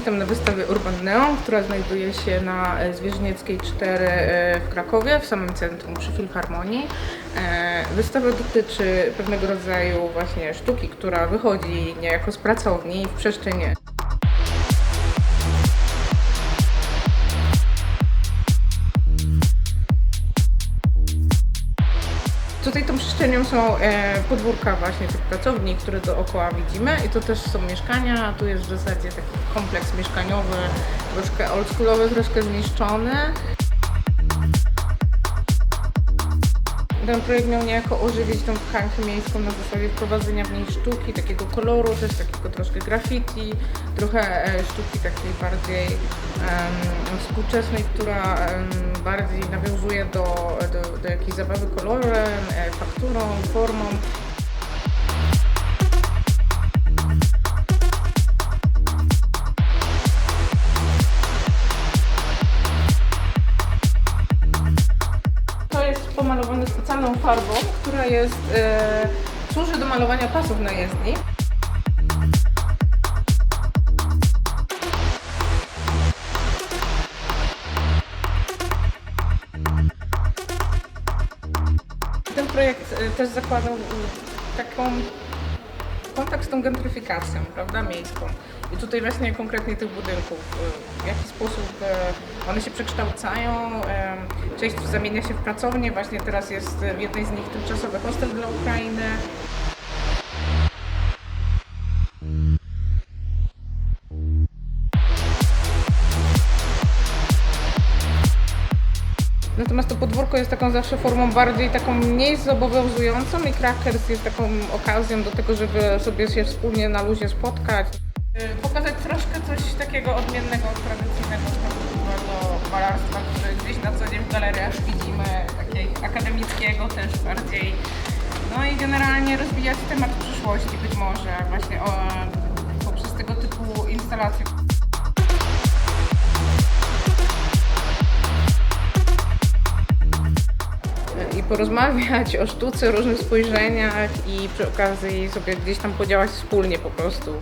Witam na wystawie Urban Neon, która znajduje się na e, Zwierzynieckiej 4 e, w Krakowie, w samym centrum przy Filharmonii. E, Wystawa dotyczy pewnego rodzaju właśnie sztuki, która wychodzi niejako z pracowni w przestrzeń Tutaj tą przestrzenią są e, podwórka właśnie tych pracowni, które dookoła widzimy i to też są mieszkania, tu jest w zasadzie taki kompleks mieszkaniowy, troszkę oldschoolowy, troszkę zniszczony. Ten projekt miał niejako ożywić tą tkankę miejską na zasadzie wprowadzenia w niej sztuki, takiego koloru, też takiego troszkę graffiti, trochę e, sztuki takiej bardziej em, współczesnej, która em, bardziej nawiązuje do, do, do jakiejś zabawy kolorem, e, fakturą, formą. Jest pomalowane specjalną farbą, która jest, e, służy do malowania pasów na jezdni. Ten projekt e, też zakładał taką kontakt z tą gentryfikacją, prawda, miejską. I tutaj właśnie konkretnie tych budynków, e, w jaki sposób e, one się przekształcają. e, Część zamienia się w pracownię, właśnie teraz jest w jednej z nich tymczasowy hostel dla Ukrainy. Natomiast to podwórko jest taką zawsze formą bardziej taką mniej zobowiązującą i Crackers jest taką okazją do tego, żeby sobie się wspólnie na luzie spotkać. Y, Pokazać troszkę coś takiego odmiennego od tradycyjnego sztabowego malarstwa, które gdzieś na co dzień w galeriach widzimy, takiego akademickiego też bardziej. No i generalnie rozwijać temat przyszłości być może właśnie o, poprzez tego typu instalacje. Porozmawiać o sztuce, różnych spojrzeniach i przy okazji sobie gdzieś tam podziałać wspólnie po prostu.